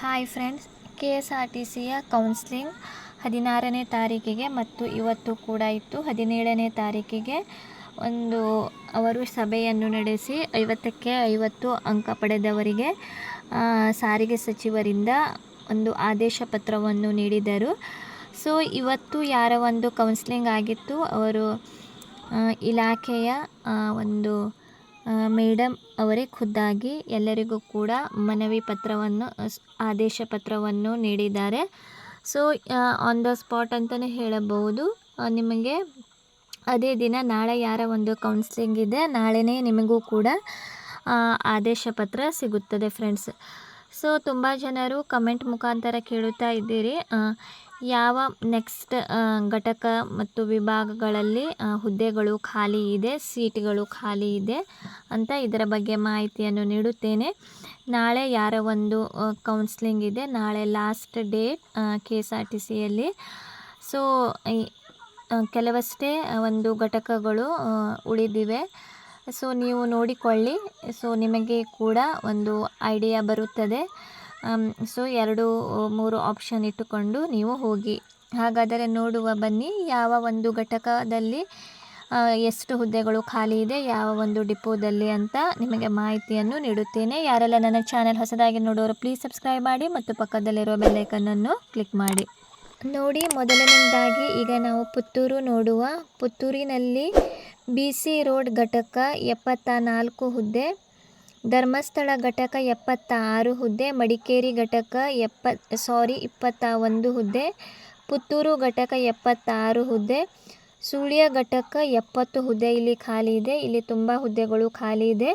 Hi friends K S R T ಸಿಯ counselling ಹದಿನಾರನೇ ತಾರೀಕಿಗೆ ಮತ್ತು ಇವತ್ತು ಕೂಡ ಇತ್ತು. ಹದಿನೇಳನೇ ತಾರೀಕಿಗೆ ಒಂದು ಅವರು ಸಭೆಯನ್ನು ನಡೆಸಿ ಐವತ್ತಕ್ಕೆ ಐವತ್ತು ಅಂಕ ಪಡೆದವರಿಗೆ ಸಾರಿಗೆ ಸಚಿವರಿಂದ ಒಂದು ಆದೇಶ ಪತ್ರವನ್ನು ನೀಡಿದರು. ಸೊ ಇವತ್ತು ಯಾರ ಒಂದು ಕೌನ್ಸ್ಲಿಂಗ್ ಆಗಿತ್ತು? ಅವರು ಇಲಾಖೆಯ ಒಂದು ಮೇಡಮ್ ಅವರೇ ಖುದ್ದಾಗಿ ಎಲ್ಲರಿಗೂ ಕೂಡ ಮನವಿ ಪತ್ರವನ್ನು ಆದೇಶ ಪತ್ರವನ್ನು ನೀಡಿದ್ದಾರೆ. ಸೊ ಆನ್ ದ ಸ್ಪಾಟ್ ಅಂತಲೇ ಹೇಳಬಹುದು. ನಿಮಗೆ ಅದೇ ದಿನ ನಾಳೆ ಯಾರ ಒಂದು ಕೌನ್ಸ್ಲಿಂಗ್ ಇದೆ, ನಾಳೆನೇ ನಿಮಗೂ ಕೂಡ ಆದೇಶ ಪತ್ರ ಸಿಗುತ್ತದೆ ಫ್ರೆಂಡ್ಸ್ ಸೊ, ತುಂಬ ಜನರು ಕಮೆಂಟ್ ಮುಖಾಂತರ ಕೇಳುತ್ತಾ ಇದ್ದೀರಿ. ಯಾವ ನೆಕ್ಸ್ಟ್ ಘಟಕ ಮತ್ತು ವಿಭಾಗಗಳಲ್ಲಿ ಹುದ್ದೆಗಳು ಖಾಲಿ ಇದೆ, ಸೀಟ್ಗಳು ಖಾಲಿ ಇದೆ ಅಂತ ಇದರ ಬಗ್ಗೆ ಮಾಹಿತಿಯನ್ನು ನೀಡುತ್ತೇನೆ. ನಾಳೆ ಯಾರ ಒಂದು ಕೌನ್ಸ್ಲಿಂಗ್ ಇದೆ. ನಾಳೆ last date K S R T ಸಿಯಲ್ಲಿ ಸೊ ಕೆಲವಷ್ಟೇ ಒಂದು ಘಟಕಗಳು ಉಳಿದಿವೆ. ಸೊ ನೀವು ನೋಡಿಕೊಳ್ಳಿ. ಸೊ ನಿಮಗೆ ಕೂಡ ಒಂದು ಐಡಿಯಾ ಬರುತ್ತದೆ. ಸೊ ಎರಡು ಮೂರು ಆಪ್ಷನ್ ಇಟ್ಟುಕೊಂಡು ನೀವು ಹೋಗಿ. ಹಾಗಾದರೆ ನೋಡುವ, ಬನ್ನಿ, ಯಾವ ಒಂದು ಘಟಕದಲ್ಲಿ ಎಷ್ಟು ಹುದ್ದೆಗಳು ಖಾಲಿ ಇದೆ, ಯಾವ ಒಂದು ಡಿಪೋದಲ್ಲಿ ಅಂತ ನಿಮಗೆ ಮಾಹಿತಿಯನ್ನು ನೀಡುತ್ತೇನೆ. ಯಾರೆಲ್ಲ ನನ್ನ ಚಾನೆಲ್ ಹೊಸದಾಗಿ ನೋಡೋರು ಪ್ಲೀಸ್ ಸಬ್ಸ್ಕ್ರೈಬ್ ಮಾಡಿ ಮತ್ತು ಪಕ್ಕದಲ್ಲಿರುವ ಬೆಲ್ಲೈಕನ್ನನ್ನು ಕ್ಲಿಕ್ ಮಾಡಿ. ನೋಡಿ ಮೊದಲನೇದಾಗಿ ಈಗ ನಾವು ಪುತ್ತೂರು ನೋಡುವ. ಪುತ್ತೂರಿನಲ್ಲಿ ಬಿ ಸಿ ರೋಡ್ ಘಟಕ ಎಪ್ಪತ್ತ ನಾಲ್ಕು ಹುದ್ದೆ ಧರ್ಮಸ್ಥಳ ಘಟಕ ಎಪ್ಪತ್ತ ಆರು ಹುದ್ದೆ, ಮಡಿಕೇರಿ ಘಟಕ ಎಪ್ಪ ಸಾರಿ ಇಪ್ಪತ್ತ ಒಂದು ಹುದ್ದೆ, ಪುತ್ತೂರು ಘಟಕ ಎಪ್ಪತ್ತಾರು ಹುದ್ದೆ, ಸುಳ್ಯ ಘಟಕ ಎಪ್ಪತ್ತು ಹುದ್ದೆ ಇಲ್ಲಿ ಖಾಲಿ ಇದೆ. ಇಲ್ಲಿ ತುಂಬ ಹುದ್ದೆಗಳು ಖಾಲಿ ಇದೆ.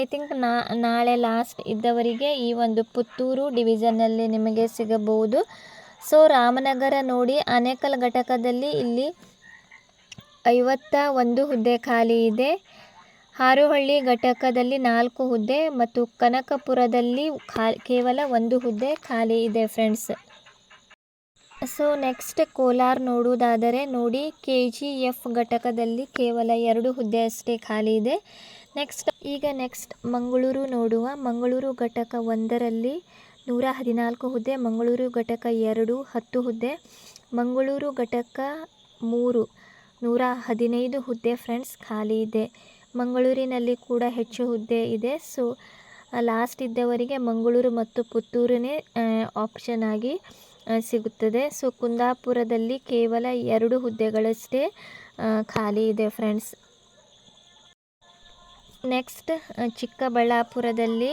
ಐ ಥಿಂಕ್ ನಾಳೆ ಲಾಸ್ಟ್ ಇದ್ದವರಿಗೆ ಈ ಒಂದು ಪುತ್ತೂರು ಡಿವಿಷನ್ನಲ್ಲಿ ನಿಮಗೆ ಸಿಗಬಹುದು. ಸೊ ರಾಮನಗರ ನೋಡಿ, ಆನೇಕಲ್ ಘಟಕದಲ್ಲಿ ಇಲ್ಲಿ ಐವತ್ತ ಒಂದು ಹುದ್ದೆ ಖಾಲಿ ಇದೆ. ಹಾರೋಹಳ್ಳಿ ಘಟಕದಲ್ಲಿ ನಾಲ್ಕು ಹುದ್ದೆ ಮತ್ತು ಕನಕಪುರದಲ್ಲಿ ಖಾ, ಕೇವಲ ಒಂದು ಹುದ್ದೆ ಖಾಲಿ ಇದೆ ಫ್ರೆಂಡ್ಸ್. ಸೊ, ನೆಕ್ಸ್ಟ್ ಕೋಲಾರ್ ನೋಡುವುದಾದರೆ ನೋಡಿ, ಕೆ ಜಿ ಎಫ್ ಘಟಕದಲ್ಲಿ ಕೇವಲ ಎರಡು ಹುದ್ದೆ ಅಷ್ಟೇ ಖಾಲಿ ಇದೆ. ನೆಕ್ಸ್ಟ್, ಈಗ ನೆಕ್ಸ್ಟ್ ಮಂಗಳೂರು ನೋಡುವ. ಮಂಗಳೂರು ಘಟಕ ಒಂದರಲ್ಲಿ ನೂರ ಹದಿನಾಲ್ಕು ಹುದ್ದೆ, ಮಂಗಳೂರು ಘಟಕ ಎರಡು ಹತ್ತು ಹುದ್ದೆ, ಮಂಗಳೂರು ಘಟಕ ಮೂರು ನೂರ ಹದಿನೈದು ಹುದ್ದೆ ಫ್ರೆಂಡ್ಸ್ ಖಾಲಿ ಇದೆ. ಮಂಗಳೂರಿನಲ್ಲಿ ಕೂಡ ಹೆಚ್ಚು ಹುದ್ದೆ ಇದೆ. ಸೊ, ಲಾಸ್ಟ್ ಇದ್ದವರಿಗೆ ಮಂಗಳೂರು ಮತ್ತು ಪುತ್ತೂರನೇ ಆಪ್ಷನ್ ಆಗಿ ಸಿಗುತ್ತದೆ. ಸೊ, ಕುಂದಾಪುರದಲ್ಲಿ ಕೇವಲ ಎರಡು ಹುದ್ದೆಗಳಷ್ಟೇ ಖಾಲಿ ಇದೆ ಫ್ರೆಂಡ್ಸ್ ನೆಕ್ಸ್ಟ್ ಚಿಕ್ಕಬಳ್ಳಾಪುರದಲ್ಲಿ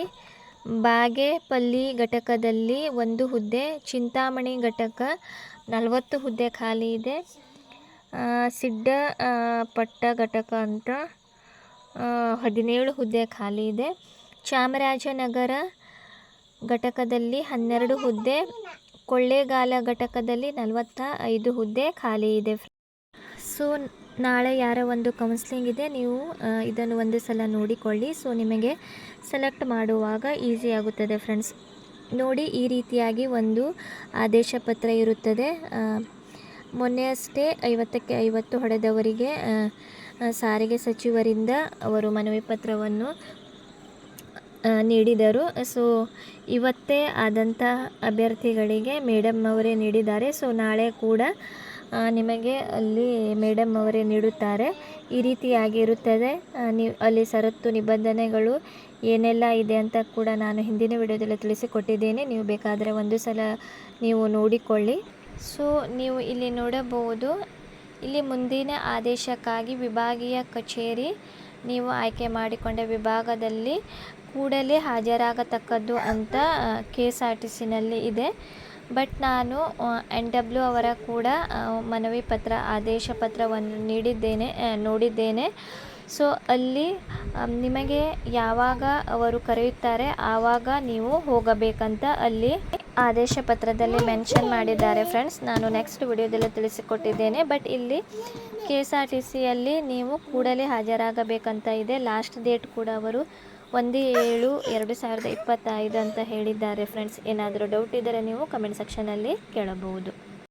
ಬಾಗೇಪಲ್ಲಿ ಘಟಕದಲ್ಲಿ ಒಂದು ಹುದ್ದೆ, ಚಿಂತಾಮಣಿ ಘಟಕ ನಲವತ್ತು ಹುದ್ದೆ ಖಾಲಿ ಇದೆ. ಸಿಡ್ಡ ಪಟ್ಟ ಘಟಕ ಅಂತ ಹದಿನೇಳು ಹುದ್ದೆ ಖಾಲಿ ಇದೆ. ಚಾಮರಾಜನಗರ ಘಟಕದಲ್ಲಿ ಹನ್ನೆರಡು ಹುದ್ದೆ, ಕೊಳ್ಳೇಗಾಲ ಘಟಕದಲ್ಲಿ ನಲವತ್ತ ಐದು ಹುದ್ದೆ ಖಾಲಿ ಇದೆ. ಸೊ, ನಾಳೆ ಯಾರ ಒಂದು ಕೌನ್ಸ್ಲಿಂಗ್ ಇದೆ. ನೀವು ಇದನ್ನು ಒಂದು ಸಲ ನೋಡಿಕೊಳ್ಳಿ. ಸೊ, ನಿಮಗೆ ಸೆಲೆಕ್ಟ್ ಮಾಡುವಾಗ ಈಸಿ ಆಗುತ್ತದೆ ಫ್ರೆಂಡ್ಸ್ ನೋಡಿ, ಈ ರೀತಿಯಾಗಿ ಒಂದು ಆದೇಶ ಪತ್ರ ಇರುತ್ತದೆ. ಆ, ಮೊನ್ನೆಯಷ್ಟೇ ಐವತ್ತಕ್ಕೆ ಐವತ್ತು ಹೊಡೆದವರಿಗೆ ಸಾರಿಗೆ ಸಚಿವರಿಂದ ಅವರು ಮನವಿ ಪತ್ರವನ್ನು ನೀಡಿದರು. ಸೊ ಇವತ್ತೇ ಆದಂಥ ಅಭ್ಯರ್ಥಿಗಳಿಗೆ ಮೇಡಮ್ ಅವರೇ ನೀಡಿದ್ದಾರೆ. ಸೊ ನಾಳೆ ಕೂಡ ನಿಮಗೆ ಅಲ್ಲಿ ಮೇಡಮ್ ಅವರೇ ನೀಡುತ್ತಾರೆ. ಈ ರೀತಿಯಾಗಿರುತ್ತದೆ ನೀವು ಅಲ್ಲಿ ಸರತ್ತು ನಿಬಂಧನೆಗಳು ಏನೆಲ್ಲ ಇದೆ ಅಂತ ಕೂಡ ನಾನು ಹಿಂದಿನ ವಿಡಿಯೋದಲ್ಲಿ ತಿಳಿಸಿಕೊಟ್ಟಿದ್ದೇನೆ. ನೀವು ಬೇಕಾದರೆ ಒಂದು ಸಲ ನೀವು ನೋಡಿಕೊಳ್ಳಿ. ಸೊ ನೀವು ಇಲ್ಲಿ ನೋಡಬಹುದು, ಇಲ್ಲಿ ಮುಂದಿನ ಆದೇಶಕ್ಕಾಗಿ ವಿಭಾಗೀಯ ಕಚೇರಿ ನೀವು ಆಯ್ಕೆ ಮಾಡಿಕೊಂಡ ವಿಭಾಗದಲ್ಲಿ ಕೂಡಲೇ ಹಾಜರಾಗತಕ್ಕದ್ದು ಅಂತ ಕೆ ಎಸ್ ಆರ್ ಟಿ ಸಿನಲ್ಲಿ ಇದೆ. ಬಟ್ ನಾನು ಎನ್ ಡಬ್ಲ್ಯೂ ಅವರ ಕೂಡ ಮನವಿ ಪತ್ರ, ಆದೇಶ ಪತ್ರವನ್ನು ನೀಡಿದ್ದೇನೆ ನೋಡಿದ್ದೇನೆ. ಸೊ ಅಲ್ಲಿ ನಿಮಗೆ ಯಾವಾಗ ಅವರು ಕರೆಯುತ್ತಾರೆ, ಆವಾಗ ನೀವು ಹೋಗಬೇಕಂತ ಅಲ್ಲಿ ಆದೇಶ ಪತ್ರದಲ್ಲಿ ಮೆನ್ಷನ್ ಮಾಡಿದ್ದಾರೆ ಫ್ರೆಂಡ್ಸ್. ನಾನು ನೆಕ್ಸ್ಟ್ ವಿಡಿಯೋದಲ್ಲಿ ತಿಳಿಸಿಕೊಟ್ಟಿದ್ದೇನೆ. ಬಟ್ ಇಲ್ಲಿ ಕೆ ಎಸ್ ಆರ್ ಟಿ ಸಿಯಲ್ಲಿ ನೀವು ಕೂಡಲೇ ಹಾಜರಾಗಬೇಕಂತ ಇದೆ. ಲಾಸ್ಟ್ ಡೇಟ್ ಕೂಡ ಅವರು ಒಂದು ಏಳು ಎರಡು ಸಾವಿರದ ಇಪ್ಪತ್ತೈದು ಅಂತ ಹೇಳಿದ್ದಾರೆ ಫ್ರೆಂಡ್ಸ್. ಏನಾದರೂ ಡೌಟ್ ಇದ್ದರೆ ನೀವು ಕಮೆಂಟ್ ಸೆಕ್ಷನಲ್ಲಿ ಕೇಳಬಹುದು.